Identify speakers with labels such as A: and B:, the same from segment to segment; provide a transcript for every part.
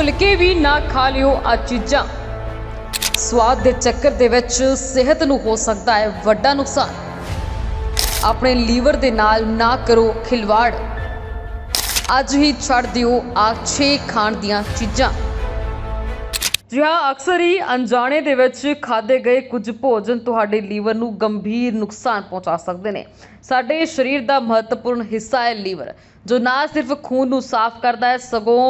A: ਭੁੱਲ ਕੇ ਵੀ ਨਾ ਖਾ ਲਿਓ ਆ ਚੀਜ਼ਾਂ। ਸਵਾਦ ਦੇ ਚੱਕਰ ਦੇ ਵਿੱਚ ਸਿਹਤ ਨੂੰ ਹੋ ਸਕਦਾ ਹੈ ਵੱਡਾ ਨੁਕਸਾਨ। ਆਪਣੇ ਲੀਵਰ ਦੇ ਨਾਲ ਨਾ ਕਰੋ ਖਿਲਵਾੜ। ਅੱਜ ਹੀ ਛੱਡ ਦਿਓ ਆ 6 ਖਾਣ ਦੀਆਂ ਚੀਜ਼ਾਂ। ਜੀ ਹਾਂ, ਅਕਸਰ ਹੀ ਅਣਜਾਣੇ ਦੇ ਵਿੱਚ ਖਾਦੇ ਗਏ ਕੁਝ ਭੋਜਨ ਤੁਹਾਡੇ ਲੀਵਰ ਨੂੰ ਗੰਭੀਰ ਨੁਕਸਾਨ ਪਹੁੰਚਾ ਸਕਦੇ ਨੇ। ਸਾਡੇ ਸਰੀਰ ਦਾ ਮਹੱਤਵਪੂਰਨ ਹਿੱਸਾ ਹੈ ਲੀਵਰ, ਜੋ ਨਾ ਸਿਰਫ ਖੂਨ ਨੂੰ ਸਾਫ਼ ਕਰਦਾ ਹੈ, ਸਗੋਂ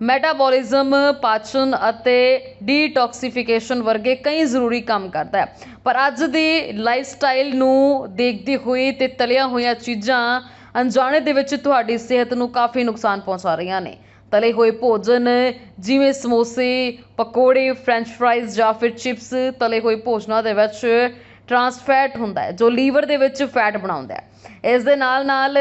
A: ਮੈਟਾਬੋਲਿਜ਼ਮ ਪਾਚਨ ਅਤੇ ਡੀਟੌਕਸੀਫਿਕੇਸ਼ਨ ਵਰਗੇ ਕਈ ਜ਼ਰੂਰੀ ਕੰਮ ਕਰਦਾ ਹੈ। ਪਰ ਅੱਜ ਦੀ ਲਾਈਫ ਸਟਾਈਲ ਨੂੰ ਦੇਖਦੇ ਹੋਏ ਤੇ ਤਲੀਆਂ ਹੋਈਆਂ ਚੀਜ਼ਾਂ ਅਣਜਾਣੇ ਦੇ ਵਿੱਚ ਤੁਹਾਡੀ ਸਿਹਤ ਨੂੰ ਕਾਫੀ ਨੁਕਸਾਨ ਪਹੁੰਚਾ ਰਹੀਆਂ ਨੇ। ਤਲੇ ਹੋਏ ਭੋਜਨ, ਜਿਵੇਂ ਸਮੋਸੇ, ਪਕੌੜੇ ਫ੍ਰੈਂਚ ਫਰਾਈਜ਼ ਜਾਂ ਫਿਰ ਚਿਪਸ ਤਲੇ ਹੋਏ ਭੋਜਨਾਂ ਦੇ ਵਿੱਚ ਟ੍ਰਾਂਸਫੈਟ ਹੁੰਦਾ ਹੈ, ਜੋ ਲੀਵਰ ਦੇ ਵਿੱਚ ਫੈਟ ਬਣਾਉਂਦਾ ਹੈ। ਇਸ ਦੇ ਨਾਲ ਨਾਲ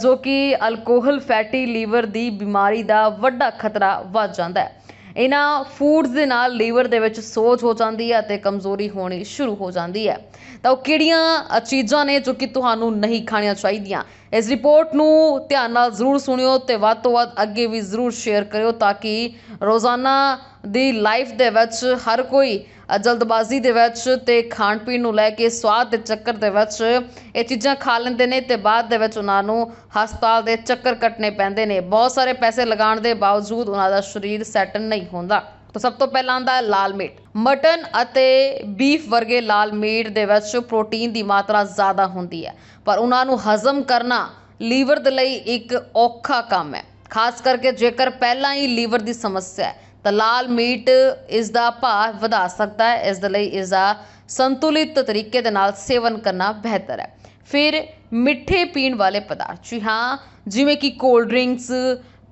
A: ਜੋ ਕਿ ਅਲਕੋਹਲ ਫੈਟੀ ਲੀਵਰ ਦੀ ਬਿਮਾਰੀ ਦਾ ਵੱਡਾ ਖਤਰਾ ਵੱਧ ਜਾਂਦਾ ਹੈ। ਇਹਨਾਂ ਫੂਡਸ ਦੇ ਨਾਲ ਲੀਵਰ ਦੇ ਵਿੱਚ ਸੋਜ ਹੋ ਜਾਂਦੀ ਹੈ ਅਤੇ ਕਮਜ਼ੋਰੀ ਹੋਣੀ ਸ਼ੁਰੂ ਹੋ ਜਾਂਦੀ ਹੈ। ਤਾਂ ਉਹ ਕਿਹੜੀਆਂ ਚੀਜ਼ਾਂ ਨੇ ਜੋ ਕਿ ਤੁਹਾਨੂੰ ਨਹੀਂ ਖਾਣੀਆਂ ਚਾਹੀਦੀਆਂ? ਇਸ ਰਿਪੋਰਟ ਨੂੰ ਧਿਆਨ ਨਾਲ ਜ਼ਰੂਰ ਸੁਣਿਓ ਤੇ ਵੱਧ ਤੋਂ ਵੱਧ ਅੱਗੇ ਵੀ ਜ਼ਰੂਰ ਸ਼ੇਅਰ ਕਰਿਓ ਤਾਂ ਕਿ ਰੋਜ਼ਾਨਾ ਦੀ ਲਾਈਫ ਦੇ ਵਿੱਚ ਹਰ ਕੋਈ ਜਲਦਬਾਜ਼ੀ ਦੇ ਵਿੱਚ ਤੇ ਖਾਣ ਪੀਣ ਨੂੰ ਲੈ ਕੇ ਸਵਾਦ ਦੇ ਚੱਕਰ ਦੇ ਵਿੱਚ ਇਹ ਚੀਜ਼ਾਂ ਖਾ ਲੈਂਦੇ ਨੇ ਤੇ ਬਾਅਦ ਦੇ ਵਿੱਚ ਉਹਨਾਂ ਨੂੰ ਹਸਪਤਾਲ ਦੇ ਚੱਕਰ ਕੱਟਣੇ ਪੈਂਦੇ ਨੇ। ਬਹੁਤ ਸਾਰੇ ਪੈਸੇ ਲਗਾਉਣ ਦੇ ਬਾਵਜੂਦ ਉਹਨਾਂ ਦਾ ਸਰੀਰ ਸੈੱਟ ਨਹੀਂ ਹੁੰਦਾ। ਤਾਂ ਸਭ ਤੋਂ ਪਹਿਲਾਂ ਆਉਂਦਾ ਲਾਲ ਮੀਟ। ਮਟਨ ਅਤੇ ਬੀਫ ਵਰਗੇ ਲਾਲ ਮੀਟ ਦੇ ਵਿੱਚ ਪ੍ਰੋਟੀਨ ਦੀ ਮਾਤਰਾ ਜ਼ਿਆਦਾ ਹੁੰਦੀ ਹੈ। ਪਰ ਉਹਨਾਂ ਨੂੰ ਹਜ਼ਮ ਕਰਨਾ ਲੀਵਰ ਦੇ ਲਈ ਇੱਕ ਔਖਾ ਕੰਮ ਹੈ। ਖਾਸ ਕਰਕੇ ਜੇਕਰ ਪਹਿਲਾਂ ਹੀ ਲੀਵਰ ਦੀ ਸਮੱਸਿਆ ਹੈ ਤਾਂ ਲਾਲ ਮੀਟ ਇਸ ਦਾ ਭਾਅ ਵਧਾ ਸਕਦਾ ਹੈ। ਇਸ ਦੇ ਲਈ ਇਸ ਦਾ ਸੰਤੁਲਿਤ ਤਰੀਕੇ ਦੇ ਨਾਲ ਸੇਵਨ ਕਰਨਾ ਬਿਹਤਰ ਹੈ। ਫਿਰ ਮਿੱਠੇ ਪੀਣ ਵਾਲੇ ਪਦਾਰਥ। ਜੀ ਹਾਂ, ਜਿਵੇਂ ਕਿ ਕੋਲਡ ਡਰਿੰਕਸ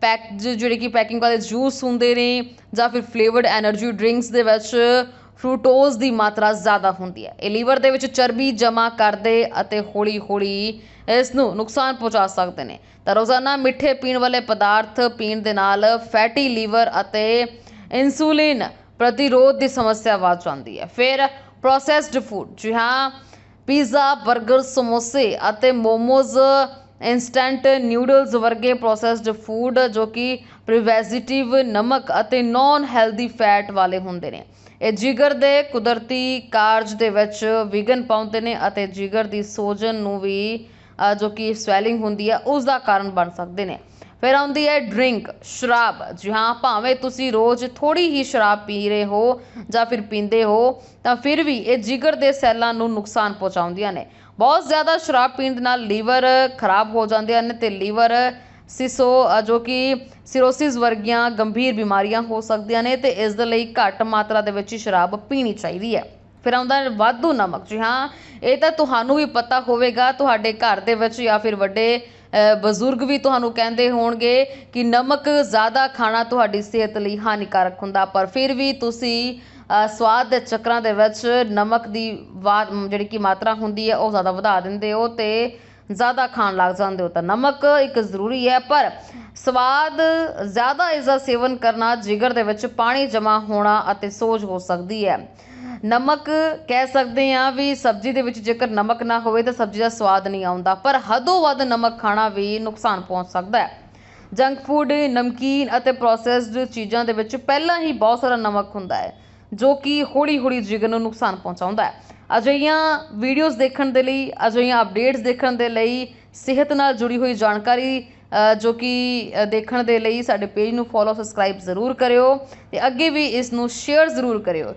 A: ਪੈਕ ਜਿਹੜੇ ਕਿ ਪੈਕਿੰਗ ਵਾਲੇ ਜੂਸ ਹੁੰਦੇ ਨੇ ਜਾਂ ਫਿਰ ਫਲੇਵਰਡ એનર્ਜੀ ਡਰਿੰਕਸ ਦੇ ਵਿੱਚ ਫਰੂਟੋਜ਼ ਦੀ ਮਾਤਰਾ ਜ਼ਿਆਦਾ ਹੁੰਦੀ ਹੈ। ਇਹ ਲੀਵਰ ਦੇ ਵਿੱਚ ਚਰਬੀ ਜਮ੍ਹਾਂ ਕਰਦੇ ਅਤੇ ਹੌਲੀ-ਹੌਲੀ ਇਸ ਨੂੰ ਨੁਕਸਾਨ ਪਹੁੰਚਾ ਸਕਦੇ ਨੇ। ਤਾਂ ਰੋਜ਼ਾਨਾ ਮਿੱਠੇ ਪੀਣ ਵਾਲੇ ਪਦਾਰਥ ਪੀਣ ਦੇ ਨਾਲ ਫੈਟੀ ਲੀਵਰ ਅਤੇ ਇਨਸੂਲਿਨ ਪ੍ਰਤੀਰੋਧ ਦੀ ਸਮੱਸਿਆ ਵੱਧ ਜਾਂਦੀ ਹੈ। ਫਿਰ ਪ੍ਰੋਸੈਸਡ ਫੂਡ, ਜੀ ਹਾਂ, ਪੀਜ਼ਾ 버ਗਰ ਸਮੋਸੇ ਅਤੇ ਮੋਮੋਜ਼ ਇੰਸਟੈਂਟ ਨਿਊਡਲਸ ਵਰਗੇ ਪ੍ਰੋਸੈਸਡ ਫੂਡ ਜੋ ਕਿ ਪ੍ਰੀਵੈਜੀਟਿਵ ਨਮਕ ਅਤੇ ਨੋਨ ਹੈਲਦੀ ਫੈਟ ਵਾਲੇ ਹੁੰਦੇ ਨੇ। ਇਹ ਜਿਗਰ ਦੇ ਕੁਦਰਤੀ ਕਾਰਜ ਦੇ ਵਿੱਚ ਵਿਘਨ ਪਾਉਂਦੇ ਨੇ ਅਤੇ ਜਿਗਰ ਦੀ ਸੋਜਨ ਨੂੰ ਵੀ ਜੋ ਕਿ ਸਵੈਲਿੰਗ ਹੁੰਦੀ ਹੈ ਉਸ ਦਾ ਕਾਰਨ ਬਣ ਸਕਦੇ ਨੇ। ਫਿਰ ਆਉਂਦੀ ਹੈ ਡਰਿੰਕ ਸ਼ਰਾਬ। ਜੀ ਹਾਂ, ਭਾਵੇਂ ਤੁਸੀਂ ਰੋਜ਼ ਥੋੜੀ ਹੀ ਸ਼ਰਾਬ ਪੀ ਰਹੇ ਹੋ ਜਾਂ ਫਿਰ ਪੀਂਦੇ ਹੋ, ਤਾਂ ਫਿਰ ਵੀ ਇਹ ਜਿਗਰ ਦੇ ਸੈੱਲਾਂ ਨੂੰ ਨੁਕਸਾਨ ਪਹੁੰਚਾਉਂਦੀਆਂ ਨੇ। ਬਹੁਤ ਜ਼ਿਆਦਾ ਸ਼ਰਾਬ ਪੀਣ ਦੇ ਨਾਲ ਲੀਵਰ ਖਰਾਬ ਹੋ ਜਾਂਦੇ ਹਨ ਤੇ ਲੀਵਰ ਸਿਸੋ ਜੋ ਕਿ ਸਿਰੋਸਿਸ ਵਰਗੀਆਂ ਗੰਭੀਰ ਬਿਮਾਰੀਆਂ ਹੋ ਸਕਦੀਆਂ ਨੇ ਤੇ ਇਸ ਦੇ ਲਈ ਘੱਟ ਮਾਤਰਾ ਦੇ ਵਿੱਚ ਹੀ ਸ਼ਰਾਬ ਪੀਣੀ ਚਾਹੀਦੀ ਹੈ। ਫਿਰ ਆਉਂਦਾ ਹੈ ਵਾਧੂ ਨਮਕ। ਜੀ ਹਾਂ, ਇਹ ਤਾਂ ਤੁਹਾਨੂੰ ਵੀ ਪਤਾ ਹੋਵੇਗਾ, ਤੁਹਾਡੇ ਘਰ ਦੇ ਵਿੱਚ ਜਾਂ ਫਿਰ ਵੱਡੇ ਬਜ਼ੁਰਗ ਵੀ ਤੁਹਾਨੂੰ ਕਹਿੰਦੇ ਹੋਣਗੇ ਕਿ ਨਮਕ ਜ਼ਿਆਦਾ ਖਾਣਾ ਤੁਹਾਡੀ ਸਿਹਤ ਲਈ ਹਾਨੀਕਾਰਕ ਹੁੰਦਾ, ਪਰ ਫਿਰ ਵੀ ਤੁਸੀਂ ਸਵਾਦ ਦੇ ਚੱਕਰਾਂ ਦੇ ਵਿੱਚ ਨਮਕ ਦੀ ਵਾ- ਜਿਹੜੀ ਕਿ ਮਾਤਰਾ ਹੁੰਦੀ ਹੈ, ਉਹ ਜ਼ਿਆਦਾ ਵਧਾ ਦਿੰਦੇ ਹੋ ਅਤੇ ਜ਼ਿਆਦਾ ਖਾਣ ਲੱਗ ਜਾਂਦੇ ਹੋ ਤਾਂ ਨਮਕ ਇੱਕ ਜ਼ਰੂਰੀ ਹੈ, ਪਰ ਸਵਾਦ ਜ਼ਿਆਦਾ ਇਸ ਦਾ ਸੇਵਨ ਕਰਨਾ ਜਿਗਰ ਦੇ ਵਿੱਚ ਪਾਣੀ ਜਮ੍ਹਾਂ ਹੋਣਾ ਅਤੇ ਸੋਜ ਹੋ ਸਕਦੀ ਹੈ। ਨਮਕ ਕਹਿ ਸਕਦੇ ਹਾਂ ਵੀ ਸਬਜ਼ੀ ਦੇ ਵਿੱਚ ਜੇਕਰ ਨਮਕ ਨਾ ਹੋਵੇ ਤਾਂ ਸਬਜ਼ੀ ਦਾ ਸਵਾਦ ਨਹੀਂ ਆਉਂਦਾ, ਪਰ ਹੱਦੋਂ ਵੱਧ ਨਮਕ ਖਾਣਾ ਵੀ ਨੁਕਸਾਨ ਪਹੁੰਚ ਸਕਦਾ ਹੈ। ਜੰਕ ਫੂਡ, ਨਮਕੀਨ ਅਤੇ ਪ੍ਰੋਸੈਸਡ ਚੀਜ਼ਾਂ ਦੇ ਵਿੱਚ ਪਹਿਲਾਂ ਹੀ ਬਹੁਤ ਸਾਰਾ ਨਮਕ ਹੁੰਦਾ ਹੈ। ਜੋ ਕਿ ਹੌਲੀ-ਹੌਲੀ ਜਿਗਰ ਨੂੰ ਨੁਕਸਾਨ ਪਹੁੰਚਾਉਂਦਾ ਹੈ। ਅਜਿਹੀਆਂ ਵੀਡੀਓਜ਼ ਦੇਖਣ ਦੇ ਲਈ, ਅਜਿਹੀਆਂ ਅਪਡੇਟਸ ਦੇਖਣ ਦੇ ਲਈ, ਸਿਹਤ ਨਾਲ ਜੁੜੀ ਹੋਈ ਜਾਣਕਾਰੀ ਜੋ ਕਿ ਦੇਖਣ ਦੇ ਲਈ ਸਾਡੇ ਪੇਜ ਨੂੰ ਫੋਲੋ ਸਬਸਕ੍ਰਾਈਬ ਜ਼ਰੂਰ ਕਰਿਓ ਤੇ ਅੱਗੇ ਵੀ ਇਸ ਨੂੰ ਸ਼ੇਅਰ ਜ਼ਰੂਰ ਕਰਿਓ।